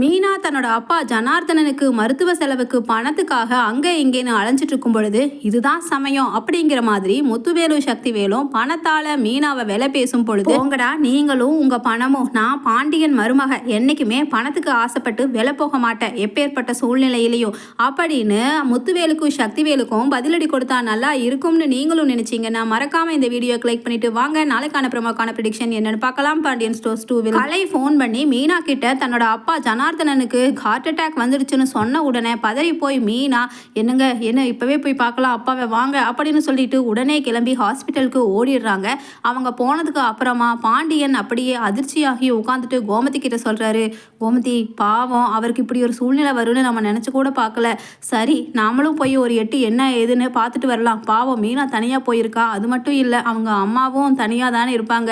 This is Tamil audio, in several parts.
மீனா தன்னோட அப்பா ஜனார்தனனுக்கு மருத்துவ செலவுக்கு பணத்துக்காக அங்கே இங்கேன்னு அலைஞ்சிட்டு இருக்கும் பொழுது இதுதான் சமயம் அப்படிங்கிற மாதிரி முத்துவேலு சக்திவேலும் பணத்தால மீனாவை விலை பேசும் பொழுது உங்கடா நீங்களும் உங்க பணமும் நான் பாண்டியன் மருமக என்னைக்குமே பணத்துக்கு ஆசைப்பட்டு விலை போக மாட்டேன் எப்பேற்பட்ட சூழ்நிலையிலையும் அப்படின்னு முத்துவேலுக்கும் சக்திவேலுக்கும் பதிலடி கொடுத்தா நல்லா இருக்கும்னு நீங்களும் நினைச்சீங்கன்னா மறக்காம இந்த வீடியோ கிளிக் பண்ணிட்டு வாங்க. நாளைக்கான பிரமாக்கான ப்ரிடிக்ஷன் என்னன்னு பார்க்கலாம். பாண்டியன் ஸ்டோர்ஸ் டூவில் கலை ஃபோன் பண்ணி மீனா கிட்ட தன்னோட அப்பா ஜனார்தனனுக்கு ஹார்ட் அட்டாக் வந்துடுச்சுன்னு சொன்ன உடனே பதறி போய் மீனா என்னங்க என்ன இப்பவே போய் பார்க்கலாம் அப்பாவை வாங்க அப்படின்னு சொல்லிட்டு உடனே கிளம்பி ஹாஸ்பிட்டலுக்கு ஓடிடுறாங்க. அவங்க போனதுக்கு அப்புறமா பாண்டியன் அப்படியே அதிர்ச்சியாகி உட்காந்துட்டு கோமதி கிட்ட சொல்கிறாரு கோமதி பாவம் அவருக்கு இப்படி ஒரு சூழ்நிலை வரும்னு நம்ம நினச்சி கூட பார்க்கல. சரி நாமளும் போய் ஒரு எட்டு என்ன ஏதுன்னு பார்த்துட்டு வரலாம். பாவம் மீனா தனியாக போயிருக்கா? அது மட்டும் இல்லை அவங்க அம்மாவும் தனியாக தானே இருப்பாங்க.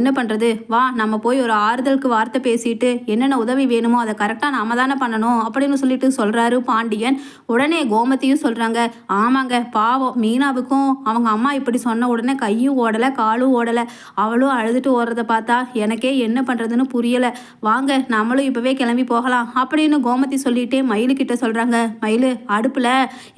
என்ன பண்ணுறது வா நம்ம போய் ஒரு ஆறுதலுக்கு வார்த்தை பேசிட்டு என்னென்ன உதவி வேணுமோ அதை கரெக்டாக நாம தானே பண்ணணும் அப்படின்னு சொல்லிட்டு சொல்கிறாரு பாண்டியன். உடனே கோமதியும் சொல்கிறாங்க ஆமாங்க பாவம் மீனாவுக்கும் அவங்க அம்மா இப்படி சொன்ன உடனே கையும் ஓடலை காலும் ஓடலை. அவளும் அழுதுட்டு ஓடுறத பார்த்தா எனக்கே என்ன பண்ணுறதுன்னு புரியலை. வாங்க நம்மளும் இப்போவே கிளம்பி போகலாம் அப்படின்னு கோமதி சொல்லிட்டே மயிலுக்கிட்ட சொல்கிறாங்க மயில் அடுப்பில்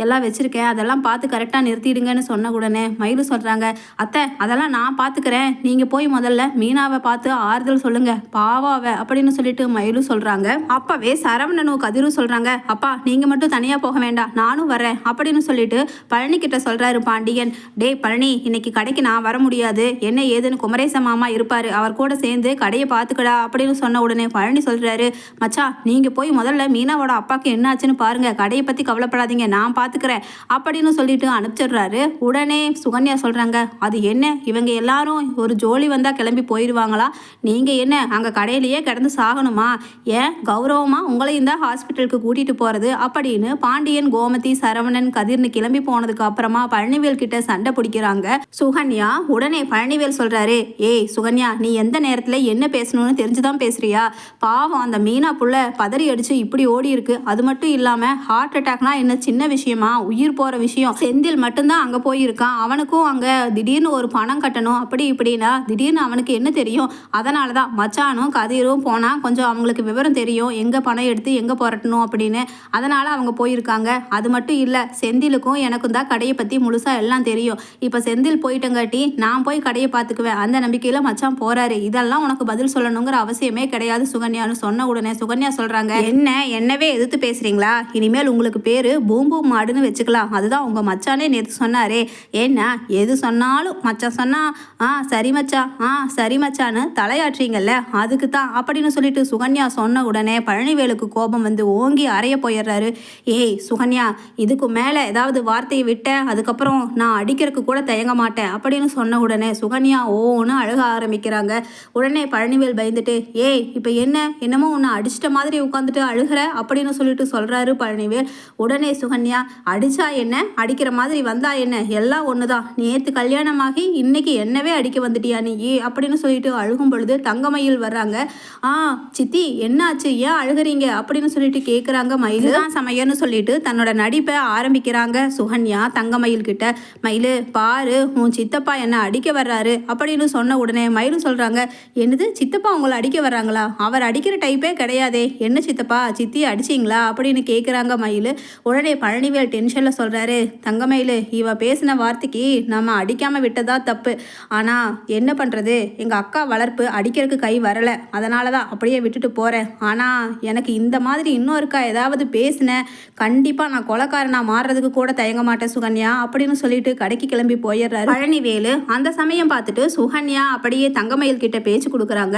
எல்லாம் வச்சுருக்கேன். அதெல்லாம் பார்த்து கரெக்டாக நிறுத்திடுங்கன்னு சொன்ன உடனே மயில் சொல்கிறாங்க அத்தை அதெல்லாம் நான் பார்த்துக்கிறேன். நீங்கள் போய் முதல்ல மீனாவை பார்த்து ஆறுதல் சொல்லுங்கள் பாவாவை அப்படின்னு சொல்லிட்டு மயிலும் சொல்கிறாங்க அப்பவே சரவணனும் கதிரும் சொல்கிறாங்க அப்பா நீங்கள் மட்டும் தனியாக போக வேண்டாம் நானும் வரேன் அப்படின்னு சொல்லிட்டு பழனி கிட்ட சொல்கிறாரு பாண்டியன். டேய் பழனி இன்னைக்கு கடைக்கு நான் வர முடியாது என்ன ஏதுன்னு குமரேச மாமா இருப்பாரு அவர் கூட சேர்ந்து கடையை பார்த்துக்கடா அப்படின்னு சொன்ன உடனே பழனி சொல்கிறாரு மச்சா நீங்கள் போய் முதல்ல மீனாவோட அப்பாவுக்கு என்ன ஆச்சுன்னு பாருங்க கடையை பற்றி கவலைப்படாதீங்க நான் பாத்துக்கிறேன் அப்படின்னு சொல்லிட்டு அனுப்பிச்சிடுறாரு. உடனே சுகன்யா சொல்கிறாங்க அது என்ன? இவங்க எல்லாரும் ஒரு ஜோலி வந்தால் கிளம்பி போயிடுவாங்களா நீங்கள் என்ன அங்கே கடையிலேயே கிடந்து சாகணுமா? ஏன் கௌரவமாக உங்களையும் தான் ஹாஸ்பிட்டலுக்கு கூட்டிகிட்டு போகிறது அப்படின்னு பாண்டியன் கோமதி சரவணன் கதிர்னு கிளம்பி போனதுக்கு அப்புறமா பழனிவேல் கிட்ட சண்டை பிடிக்கிறாங்க. சுகன்யா உடனே பழனிவேல் சொல்கிறாரு ஏய் சுகன்யா நீ எந்த நேரத்தில் என்ன பேசணும்னு தெரிஞ்சுதான் பேசுறியா? பாவம் அந்த மீனா புள்ள பதறி அடிச்சு இப்படி ஓடி இருக்கு. அது மட்டும் இல்லாமல் ஹார்ட் அட்டாக்னா என்ன சின்ன விஷயமா? உயிர் போகிற விஷயம். செந்தில் மட்டும்தான் அங்கே போயிருக்கான். அவனுக்கும் அங்கே திடீர்னு ஒரு பணம் கட்டணும் அப்படி இப்படின்னா திடீர்னு அவனுக்கு என்ன தெரியும்? அதனால தான் மச்சானும் கதிரும் போனால் கொஞ்சம் அவங்களுக்கு விவரம் தெரியும். எங்கே பணம் எடுத்து எங்கே புரட்டணும் அப்படின்னு. அதனால் அவங்க போயிருக்காங்க. அது மட்டும் இல்லை செந்திலுக்கும் எனக்கும் தான் கடையை பற்றி முழுசாக எல்லாம் தெரியும். இப்போ செந்தில் போயிட்டங்காட்டி நான் போய் கடையை பார்த்துக்குவேன். அந்த நம்பிக்கையில் மச்சான் போகிறாரு இதெல்லாம் உனக்கு பதில் சொல்லணுங்கிற அவசியமே கிடையாது சுகன்யான்னு சொன்ன உடனே சுகன்யா சொல்கிறாங்க என்ன என்னவே எதிர்த்து பேசுகிறீங்களா இனிமேல் உங்களுக்கு பேர் பூம்பூ மாடுன்னு வச்சுக்கலாம். அதுதான் உங்கள் மச்சானே நேற்று சொன்னாரே. ஏன்னா எது சொன்னாலும் மச்சான் சொன்னால் ஆ சரி மச்சா ஆ சரி மச்சான்னு தலையாட்டுறீங்கல்ல அதுக்கு தான். அப்படின்னு சொல்லிட்டு சுகன்யா சொன்ன உடனே பழனிவேலுக்கு கோபம் வந்து ஓங்கி அறைய போயிடுறாரு. ஏய் சுகன்யா இதுக்கு மேலே ஏதாவது வார்த்தையை விட்டேன் அதுக்கப்புறம் நான் அடிக்கிறதுக்கு கூட தயங்க மாட்டேன் அப்படின்னு சொன்ன உடனே சுகன்யா ஓன்னு அழுக ஆரம்பிக்கிறாங்க. உடனே பழனிவேல் பயந்துட்டு ஏய் இப்போ என்ன? என்னமோ உன்னை அடிச்சிட்ட மாதிரி உட்காந்துட்டு அழுகிற அப்படின்னு சொல்லிட்டு சொல்கிறாரு பழனிவேல். உடனே சுகன்யா அடிச்சா என்ன? அடிக்கிற மாதிரி வந்தா என்ன? எல்லாம் ஒன்று தான் நேற்று கல்யாணமாகி இன்னைக்கு என்னவே அடிக்க வந்துட்டியா நீ? அப்படின்னு சொல்லிட்டு அழுகும் பொழுது தங்கமயில் வர்றாங்க. ஆ சித்தி என்னாச்சு? ஏன் அழுகுறீங்க அப்படின்னு சொல்லிட்டு கேட்குறாங்க மயில். தான் சமையல்னு சொல்லிட்டு தன்னோட நடிப்பை ஆரம்பிக்கிறாங்க சுகன்யா தங்கமயில் கிட்ட. மயிலு பாரு உன் சித்தப்பா என்ன அடிக்க வர்றாரு அப்படின்னு சொன்ன உடனே மயிலும் சொல்கிறாங்க என்னது சித்தப்பா உங்களை அடிக்க வர்றாங்களா? அவர் அடிக்கிற டைப்பே கிடையாதே. என்ன சித்தப்பா சித்தி அடிச்சிங்களா? அப்படின்னு கேட்குறாங்க மயில். உடனே பழனிவேல் டென்ஷனில் சொல்கிறாரு தங்கமயில் இவ பேசின வார்த்தைக்கு நம்ம அடிக்காமல் விட்டதா தப்பு. ஆனால் என்ன பண்ணுறது எங்கள் அக்கா வளர்ப்பு அடிக்கிறதுக்கு கை வரலை. அதனால தான் அப்படியே விட்டுட்டு போகிறேன் ஆனால் எனக்கு இந்த மாதிரி இன்னும் இருக்கா? ஏதாவது பேசினேன் கண்டிப்பாக நான் கொலக்காரனாக மாறுறதுக்கு கூட தயங்க மாட்டேன் சுகன்யா அப்படின்னு சொல்லிட்டு கடைக்கு கிளம்பி போயிடுறாரு. பழனிவேலு அந்த சமயம் பார்த்துட்டு சுகன்யா அப்படியே தங்கமயில் கிட்ட பேச்சு கொடுக்குறாங்க.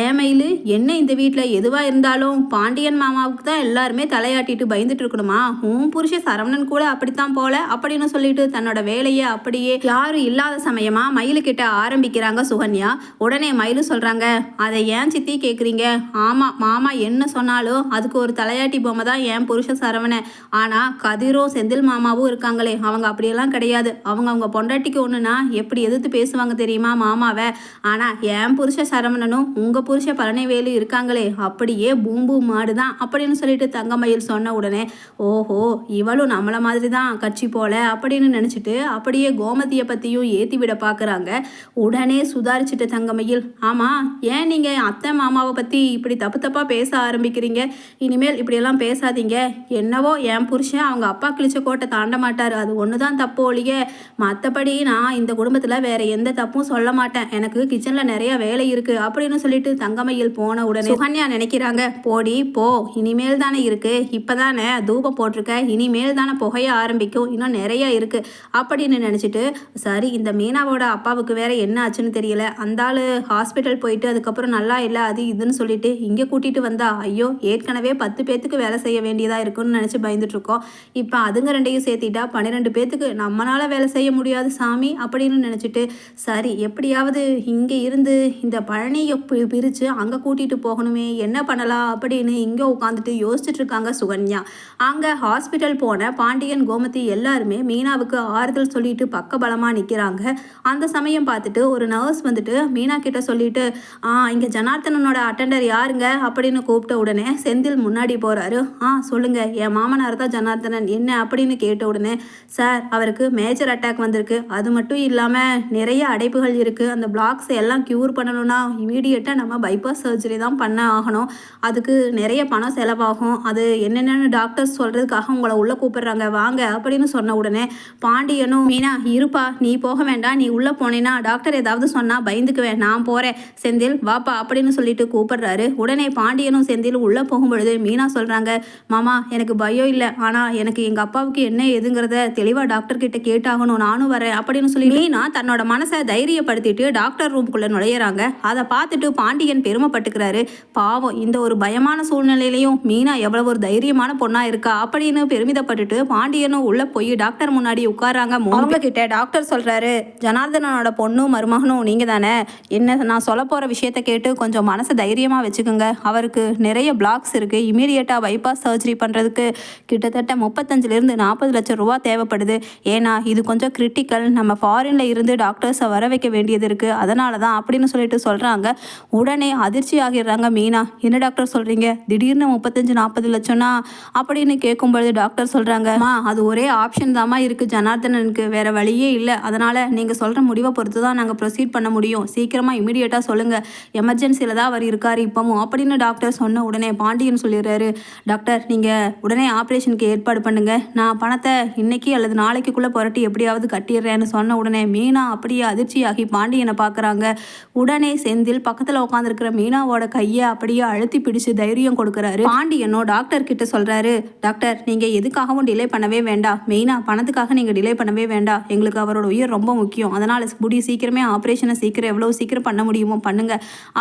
ஏமயில் என்ன இந்த வீட்டில் எதுவாக இருந்தாலும் பாண்டியன் மாமாவுக்கு தான் எல்லாருமே தலையாட்டிட்டு பயந்துட்டு இருக்கணுமா? உன் புருஷ சரவணன் கூட அப்படித்தான் போல அப்படின்னு சொல்லிட்டு தன்னோட வேலையை அப்படியே யாரும் இல்லாத சமயமா மயிலுக்கிட்ட ஆரம்பிக்கிறாங்க சுகன்யா. உடனே மயிலு சொல்றாங்க அதை ஏன் சித்தி கேட்குறீங்க ஆமா மாமா என்ன என்ன சொன்னாலும் அதுக்கு ஒரு தலையாட்டி பொம்மை தான் என் புருஷ சரவணன். ஆனால் கதிரும் செந்தில் மாமாவும் இருக்காங்களே. அவங்க அப்படியெல்லாம் கிடையாது. அவங்க அவங்க பொண்டாட்டிக்கு ஒன்றுனா எப்படி எதிர்த்து பேசுவாங்க தெரியுமா மாமாவை? ஆனால் என் புருஷ சரவணனும் உங்கள் புருஷ பழனிவேலு இருக்காங்களே. அப்படியே பூம்பு மாடு தான் அப்படின்னு சொல்லிட்டு தங்கமயில் சொன்ன உடனே ஓஹோ இவளும் நம்மளை மாதிரி தான் கட்சி போல அப்படின்னு நினச்சிட்டு அப்படியே கோமதியை பற்றியும் ஏற்றி விட பார்க்குறாங்க உடனே சுதாரிச்சிட்ட தங்கமயில் ஆமாம் ஏன் நீங்கள் அத்தை மாமாவை பற்றி இப்படி தப்பு தப்பாக பேச ஆரம்பிக்கிறீங்க. இனிமேல் இப்படியெல்லாம் பேசாதீங்க. என்னவோ என் புருஷன் அவங்க அப்பா கிழிச்ச கோட்டை தாண்ட மாட்டார். அது ஒன்று தான் தப்பு ஒழிய மற்றபடி நான் இந்த குடும்பத்தில் வேற எந்த தப்பும் சொல்ல மாட்டேன். எனக்கு கிச்சனில் நிறைய வேலை இருக்குது அப்படின்னு சொல்லிட்டு தங்கமையில் போன உடனே சுகன்யா நினைக்கிறாங்க. போடி போ. இனிமேல் தானே இருக்குது இப்போ தானே தூபம் போட்டிருக்க. இனிமேல் தானே புகைய ஆரம்பிக்கும். இன்னும் நிறைய இருக்குது அப்படின்னு நினச்சிட்டு சரி இந்த மீனாவோட அப்பாவுக்கு வேற என்ன ஆச்சுன்னு தெரியல. அந்த ஆள் ஹாஸ்பிட்டல் போயிட்டு அதுக்கப்புறம் நல்லா இல்லை அது இதுன்னு சொல்லிட்டு இங்கே கூட்டிட்டு வந்தா ஐயோ ஏற்கனவே பத்து பேத்துக்கு வேலை செய்ய வேண்டியதாக இருக்குன்னு நினச்சி பயந்துட்டுருக்கோம். இப்போ அதுங்க ரெண்டையும் சேர்த்திட்டா பன்னிரெண்டு பேத்துக்கு நம்மளால் வேலை செய்ய முடியாது சாமி அப்படின்னு நினச்சிட்டு சரி எப்படியாவது இங்கே இருந்து இந்த பழனியை பி- பிரித்து அங்கே கூட்டிகிட்டு போகணுமே என்ன பண்ணலாம் அப்படின்னு இங்கே உட்காந்துட்டு யோசிச்சுட்ருக்காங்க சுகன்யா. அங்கே ஹாஸ்பிட்டல் போன பாண்டியன் கோமதி எல்லாருமே மீனாவுக்கு ஆறுதல் சொல்லிட்டு பக்கபலமாக நிற்கிறாங்க அந்த சமயம் பார்த்துட்டு ஒரு நர்ஸ் வந்துட்டு மீனா கிட்ட சொல்லிட்டு ஆ இங்கே ஜனார்த்தனனோட அட்டெண்டர் யாருங்க? அப்படின்னு கூப்பிட்ட உடனே செந்தில் முன்னாடி போகிறாரு ஆ சொல்லுங்க. என் மாமனார் தான் ஜனார்தனன் என்ன அப்படின்னு கேட்ட உடனே சார் அவருக்கு மேஜர் அட்டாக் வந்திருக்கு. அது மட்டும் இல்லாமல் நிறைய அடைப்புகள் இருக்குது அந்த பிளாக்ஸ் எல்லாம் க்யூர் பண்ணணும்னா இமீடியட்டாக நம்ம பைபாஸ் சர்ஜரி தான் பண்ண ஆகணும். அதுக்கு நிறைய பணம் செலவாகும். அது என்னென்னு டாக்டர்ஸ் சொல்கிறதுக்காக உங்களை உள்ளே கூப்பிடுறாங்க. வாங்க அப்படின்னு சொன்ன உடனே பாண்டியனும் மீனா இருப்பா. நீ போக வேண்டாம். நீ உள்ளே போனேன்னா டாக்டர் ஏதாவது சொன்னால் பயந்துக்குவேன். நான் போகிறேன் செந்தில் வாப்பா அப்படின்னு சொல்லிட்டு கூப்பிடுறாரு. உடனே பாண்டியனும் செந்திலும் உள்ளே போகும்பொழுது மீனா சொல்கிறாங்க மாமா எனக்கு பயம் இல்லை. ஆனால் எனக்கு எங்கள் அப்பாவுக்கு என்ன ஏதுங்கிறத தெளிவாக டாக்டர் கிட்ட கேட்டாகணும். நானும் வரேன் அப்படின்னு சொல்லி மீனா தன்னோட மனசை தைரியப்படுத்திட்டு டாக்டர் ரூம்குள்ளே நுழையிறாங்க. அதை பார்த்துட்டு பாண்டியன் பெருமைப்பட்டுக்கிறாரு பாவம் இந்த ஒரு பயமான சூழ்நிலையிலையும் மீனா எவ்வளோ ஒரு தைரியமான பொண்ணாக இருக்கா? அப்படின்னு பெருமிதப்பட்டுட்டு பாண்டியனும் உள்ள போய் டாக்டர் முன்னாடி உட்காராங்க அவங்க கிட்ட டாக்டர் சொல்கிறாரு ஜனார்தனனோட பொண்ணும் மருமகனும் நீங்கள் தானே என்ன நான் சொல்ல போகிற விஷயத்த கேட்டு கொஞ்சம் மனசை தைரியமாக வச்சுக்கோங்க. அவருக்கு நிறைய பிளாக்ஸ் இருக்குது இமீடியட்டாக பைபாஸ் சர்ஜரி பண்ணுறதுக்கு கிட்டத்தட்ட முப்பத்தஞ்சிலேருந்து நாற்பது லட்சம் ரூபா தேவைப்படுது. ஏன்னா இது கொஞ்சம் கிரிட்டிக்கல் நம்ம ஃபாரினில் இருந்து டாக்டர்ஸை வர வைக்க வேண்டியது இருக்குது அதனால தான் அப்படின்னு சொல்லிட்டு சொல்கிறாங்க உடனே அதிர்ச்சி ஆகிடுறாங்க மீனா. என்ன டாக்டர் சொல்கிறீங்க திடீர்னு முப்பத்தஞ்சு நாற்பது லட்சம்னா அப்படின்னு கேட்கும்பொழுது டாக்டர் சொல்கிறாங்க "அம்மா, அது ஒரே ஆப்ஷன் தாம்மா இருக்குது ஜனார்தனனுக்கு வேறு வழியே இல்லை. அதனால் நீங்கள் சொல்கிற முடிவை பொறுத்து தான் நாங்கள் ப்ரொசீட் பண்ண முடியும். சீக்கிரமாக இமீடியட்டாக சொல்லுங்கள் எமர்ஜென்சியில் தான் அவர் இருக்கார் இப்பவும் அப்படின்னு டாக்டர் சொன்ன உடனே பாண்டியன் சொல்லிடுறாரு டாக்டர் நீங்கள் உடனே ஆப்ரேஷனுக்கு ஏற்பாடு பண்ணுங்க. நான் பணத்தை இன்னைக்கு அல்லது நாளைக்குள்ளே புரட்டி எப்படியாவது கட்டிடுறேன்னு சொன்ன உடனே மீனா அப்படியே அதிர்ச்சியாகி பாண்டியனை பார்க்குறாங்க. உடனே செந்தில் பக்கத்தில் உட்காந்துருக்கிற மீனாவோட கையை அப்படியே அழுத்தி பிடிச்சு தைரியம் கொடுக்குறாரு. பாண்டியனோ டாக்டர் கிட்ட சொல்கிறாரு டாக்டர் நீங்கள் எதுக்காகவும் டிலே பண்ணவே வேண்டாம். மெயினா பணத்துக்காக நீங்கள் டிலே பண்ணவே வேண்டாம். எங்களுக்கு அவரோட உயிர் ரொம்ப முக்கியம். அதனால் கூடிய சீக்கிரமே ஆப்ரேஷனை சீக்கிரம் எவ்வளோ சீக்கிரம் பண்ண முடியுமோ பண்ணுங்க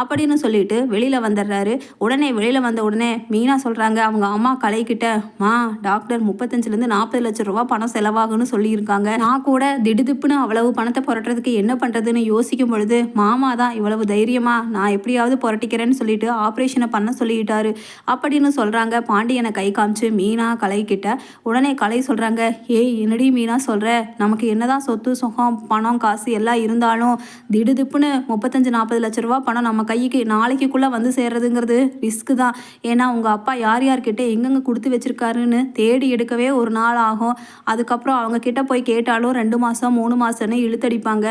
அப்படின்னு சொல்லிட்டு வெளியில் வந்துடுறாரு. உடனே வெளியில் வந்த உடனே மீனா சொல்கிறாங்க அவங்க அம்மா கலைக்கிட்ட மா டாக்டர் முப்பத்தஞ்சுலேருந்து நாற்பது லட்சம் ரூபா பணம் செலவாகும்னு சொல்லியிருக்காங்க. நான் கூட திடுதிப்புன்னு அவ்வளவு பணத்தை புரட்டுறதுக்கு என்ன பண்ணுறதுன்னு யோசிக்கும் பொழுது மாமா தான் இவ்வளவு தைரியமா நான் எப்படியாவது புரட்டிக்கிறேன்னு சொல்லிட்டு ஆப்ரேஷனை பண்ண சொல்லிட்டாரு. அப்படின்னு சொல்கிறாங்க பாண்டியனை கை காமிச்சு மீனா கலைக்கிட்ட உடனே கலை சொல்கிறாங்க ஏய் என்னடி மீனா சொல்கிற நமக்கு என்னதான் சொத்து சுகம் பணம் காசு எல்லாம் இருந்தாலும் திடுதிப்புன்னு முப்பத்தஞ்சு நாற்பது லட்ச ரூபா பணம் நம்ம கைக்கு நாளைக்குள்ளே வந்து சேர்றதுங்கிறது ரிஸ்க் தான். ஏன்னா உங்கள் அப்பா யார் யார்கிட்ட எங்கெங்கே கொடுத்து வச்சிருக்காருன்னு தேடி எடுக்கவே ஒரு நாள் ஆகும். அதுக்கப்புறம் அவங்க கிட்ட போய் கேட்டாலும் ரெண்டு மாதம் மூணு மாதம்னு இழுத்தடிப்பாங்க.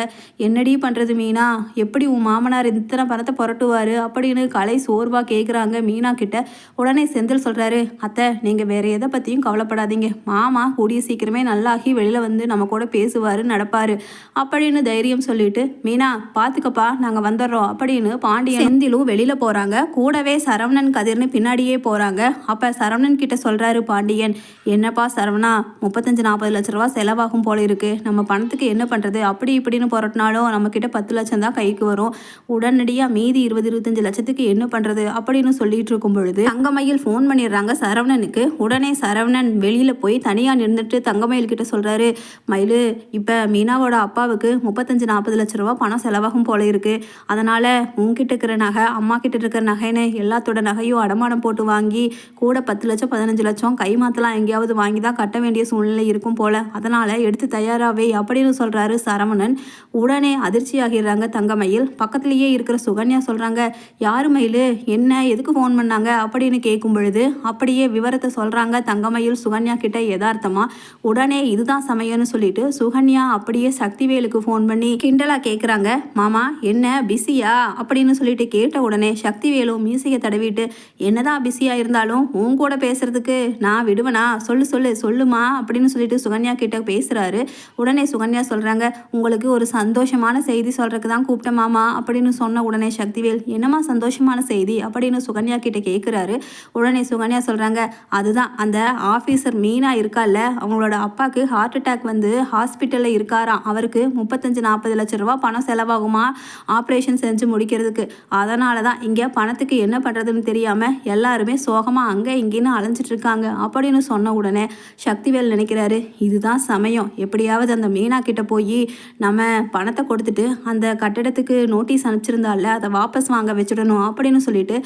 என்னடி பண்ணுறது மீனா? எப்படி உன் மாமனார் இத்தனை பணத்தை புரட்டுவாரு? அப்படின்னு கலை சோர்வாக கேட்குறாங்க மீனா கிட்ட உடனே செந்தில் சொல்கிறாரு அத்தை நீங்கள் வேற எதை பற்றியும் கவலைப்படாதீங்க. மாமா கூடிய சீக்கிரமே நல்லாகி வெளியில் வந்து நம்ம கூட பேசுவார் நடப்பார் அப்படின்னு தைரியம் சொல்லிட்டு மீனா பார்த்துக்கப்பா நாங்கள் வந்துடுறோம் அப்படின்னு பாண்டியன் செந்திலும் வெளியில் போகிறாங்க கூடவே சரவணன் கதிர்னு பின்னாடியே போகிறாங்க அப்போ சரவணன் கிட்ட சொல்கிறாரு பாண்டியன் என்னப்பா சரவணா முப்பத்தஞ்சு நாற்பது லட்ச ரூபா செலவாகும் போல இருக்கு. நம்ம பணத்துக்கு என்ன பண்ணுறது அப்படி இப்படின்னு புரட்டினாலும் நம்மக்கிட்ட பத்து லட்சம் தான் கைக்கு வரும். உடனடியாக மீதி இருபது இருபத்தஞ்சு லட்சத்துக்கு என்ன பண்ணுறது அப்படின்னு சொல்லிட்டு இருக்கும் பொழுது தங்கமயில் ஃபோன் பண்ணிடுறாங்க சரவணனுக்கு. உடனே சரவணன் வெளியில் போய் தனியாக நின்றுட்டு தங்கமயில் கிட்ட சொல்கிறாரு மயிலு இப்போ மீனாவோட அப்பாவுக்கு முப்பத்தஞ்சு நாற்பது லட்ச ரூபா பணம் செலவாகும் போல இருக்கு. அதனால உங்ககிட்ட இருக்கிற நகை அம்மா கிட்ட இருக்கிற நகைன்னு எல்லாத்தோட நகையும் அடமானம் போட்டு வாங்கி கூட பத்து லட்சம் பதினஞ்சு லட்சம் கைமாத்தலாம் எங்கேயாவது வாங்கி தான் கட்ட வேண்டிய சூழ்நிலை இருக்கும் போல. அதனால எடுத்து தயாராகவே அப்படின்னு சொல்கிறாரு சரவணன். உடனே அதிர்ச்சி ஆகிடுறாங்க தங்கமயில். பக்கத்துலேயே இருக்கிற சுகன்யா சொல்கிறாங்க யாரு மயில்? என்ன? எதுக்கு ஃபோன் பண்ணாங்க? அப்படின்னு கேட்கும் பொழுது அப்படியே விவரத்தை சொல்கிறாங்க தங்கமயில் சுகன்யா கிட்ட யதார்த்தமா உடனே இதுதான் சமயம்னு சொல்லிட்டு சுகன்யா அப்படியே சக்திவேலுக்கு ஃபோன் பண்ணி கிண்டலாக கேட்குறாங்க மாமா என்ன? பிஸியா அப்படின்னு சொல்லிட்டு கேட்ட உடனே சக்திவேலு மீசையை தடவி தடவிட்டு என்னதான் பிஸியா இருந்தாலும் உன் கூட பேசுறதுக்கு நான் விடுவேனா? சொல்லு சொல்லு சொல்லுமா? அப்படின்னு சொல்லிட்டு சுகன்யா கிட்ட பேசுறாரு. உடனே சுகன்யா சொல்றாங்க உங்களுக்கு ஒரு சந்தோஷமான செய்தி சொல்றதுக்கு தான் கூப்பிட்ட மாமா அப்படின்னு சொன்ன உடனே சக்திவேல் என்னம்மா சந்தோஷமான செய்தி? அப்படின்னு சுகன்யா கிட்ட கேட்குறாரு உடனே சுகன்யா சொல்றாங்க அதுதான் அந்த ஆஃபீஸர் மீனா இருக்கால்ல அவங்களோட அப்பாவுக்கு ஹார்ட் அட்டாக் வந்து ஹாஸ்பிட்டலில் இருக்காராம். அவருக்கு முப்பத்தஞ்சு நாற்பது லட்ச ரூபா பணம் செலவாகுமா? ஆப்ரேஷன் செஞ்சு முடிக்கிறதுக்கு. அதனால தான் இங்கே பணத்துக்கு என்ன பண்ணுறதுன்னு தெரியாமல் எல்லாருமே சோகமாக அங்கே இங்கேன்னு அலைஞ்சிட்டு இருக்காங்க அப்படின்னு சொன்ன உடனே சக்திவேல் நினைக்கிறாரு இதுதான் சமயம். எப்படியாவது அந்த மீனா கிட்ட போய் நம்ம பணத்தை கொடுத்துட்டு அந்த கட்டிடத்துக்கு நோட்டீஸ் அனுப்பிச்சிருந்தால அதை வாபஸ் வாங்க வச்சிடணும் அப்படின்னு சொல்லிட்டு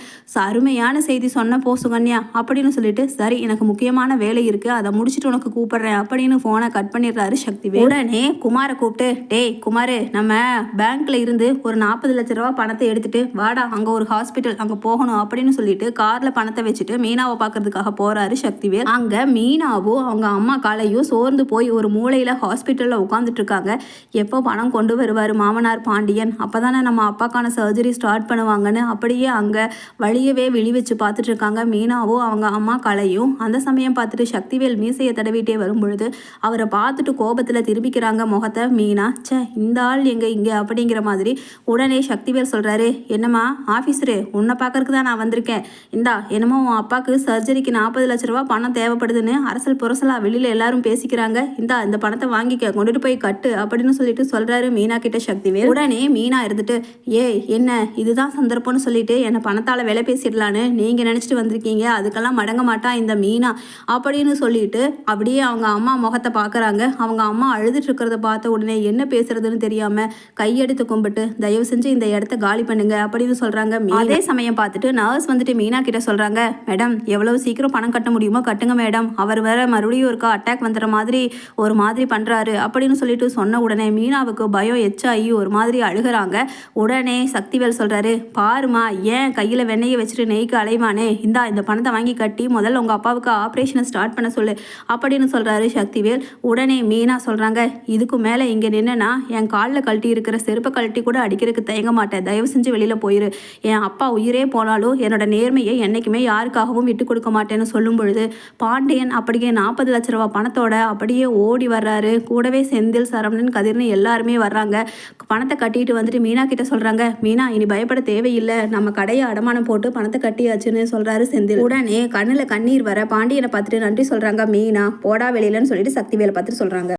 அருமையான செய்தி சொன்ன போ சுகன்யா அப்படின்னு சொல்லிட்டு சரி எனக்கு முக்கியமான வேலை இருக்குது அதை முடிச்சுட்டு உனக்கு கூப்பிடுறேன் அப்படின்னு ஃபோனை கட் பண்ணிடுறாரு சக்திவேல். உடனே குமாரை கூப்பிட்டு டேய் குமார் நம்ம பேங்க்ல இருந்து ஒரு நாற்பது லட்ச ரூபா பணத்தை எடுத்துட்டு வாடா அங்கே ஒரு ஹாஸ்பிட்டல் அங்கே போகணும் அப்படின்னு சொல்லிட்டு கார்ல பணத்தை வச்சுட்டு மீனாவை பார்க்கறதுக்காக போறாரு சக்திவேல். அங்க மீனாவும் அவங்க அம்மா காலையும் சோர்ந்து போய் ஒரு மூலையில ஹாஸ்பிட்டல்ல உட்காந்துட்டு இருக்காங்க. எப்போ பணம் கொண்டு வருவார் மாமனார் பாண்டியன்? அப்பதானே நம்ம அப்பாக்கான சர்ஜரி ஸ்டார்ட் பண்ணுவாங்கன்னு அப்படியே அங்க வழியவே விழி வச்சு பார்த்துட்டு இருக்காங்க. மீனாவும் அவங்க அம்மா கலையும் அந்த சமயம் பார்த்துட்டு சக்திவேல் மீசையை தடவிட்டே வரும்பொழுது அவரை பார்த்துட்டு கோபத்துல திரும்பிக்கிறாங்க முகத்தை. மீனா ச்சே இந்த ஆள் எங்க இங்க? அப்படிங்கிற மாதிரி உடனே சக்திவேல் சொல்றாரு என்னம்மா ஆஃபீஸரு உன்னை பார்க்கறதுக்கு தான் நான் வந்திருக்கேன். இந்தா என்னமோ உன் அப்பாவுக்கு சர்ஜரிக்கு நாற்பது லட்ச ரூபா பணம் தேவைப்படுதுன்னு அரசல் புரசலா வெளியில் எல்லாரும் பேசிக்கிறாங்க. இந்தா இந்த பணத்தை வாங்கிக்க கொண்டுட்டு போய் கட்டு அப்படின்னு சொல்லிட்டு சொல்கிறாரு மீனா கிட்ட சக்திவேல் உடனே மீனா இருந்துட்டு ஏ என்ன இதுதான் சந்தர்ப்பம்னு சொல்லிட்டு என்னை பணத்தால் விலை பேசிடலான்னு நீங்கள் நினச்சிட்டு வந்திருக்கீங்க. அதுக்கெல்லாம் மடங்க மாட்டா இந்த மீனா. அப்படின்னு சொல்லிட்டு அப்படியே அவங்க அம்மா முகத்தை பார்க்குறாங்க அவங்க அம்மா அழுதுட்டு இருக்கிறத பார்த்த உடனே என்ன பேசுறதுன்னு தெரியாம கையெடுத்து கும்பிட்டு தயவு செஞ்சு இந்த இடத்த காலி பண்ணுங்க அப்படின்னு சொல்றாங்க அதே சமயம் பார்த்துட்டு நர்ஸ் வந்துட்டு மீனா கிட்ட சொல்றாங்க மேடம் எவ்வளவு சீக்கிரம் பணம் கட்ட முடியுமோ கட்டுங்க மேடம். அவர் வேற மறுபடியும் இருக்கா அட்டாக் வந்துற மாதிரி ஒரு மாதிரி பண்றாரு. அப்படின்னு சொல்லிட்டு சொன்ன உடனே மீனாவுக்கு பயம் எச்சாயி ஒரு மாதிரி அழுகுறாங்க. உடனே சக்திவேல் சொல்றாரு பாருமா ஏன் கையில வெண்ணெயை வச்சுட்டு நெய்க்கு அலைவானே இந்தா இந்த பணத்தை வாங்கி கட்டி முதல்ல உங்க அப்பாவுக்கு ஆப்ரேஷனை ஸ்டார்ட் பண்ண சொல்லு. அப்படின்னு சொல்றாரு சக்திவேல். உடனே மீனா சொல்றாங்க இதுக்கு மேல இங்க நின்னா என் காலில் கழட்டி இருக்கிற செருப்பை கழட்டி கூட அடிக்கிறதுக்கு தயங்க மாட்டேன். தயவு செஞ்சு வெளியில போயிரு. என் அப்பா உயிரே போனாலும் என்னோட நேர்மையை என்றைக்குமே யாருக்காகவும் விட்டு கொடுக்க மாட்டேன்னு சொல்லும் பொழுது பாண்டியன் அப்படியே நாற்பது லட்ச ரூபா பணத்தோட அப்படியே ஓடி வர்றாரு. கூடவே செந்தில் சரவணன் கதிர்னு எல்லாருமே வர்றாங்க. பணத்தை கட்டிட்டு வந்துட்டு மீனா கிட்ட சொல்றாங்க மீனா இனி பயப்பட தேவையில்லை. நம்ம கடையை அடமானம் போட்டு பணத்தை கட்டியாச்சுன்னு சொல்றாரு செந்தில். உடனே கண்ணுல கண்ணீர் வர பாண்டியனை பார்த்துட்டு நன்றி சொல்றாங்க. மீனா போடா வெளியிலன்னு சொல்லிட்டு சக்திவேலை பார்த்துட்டு சொல்றாங்க.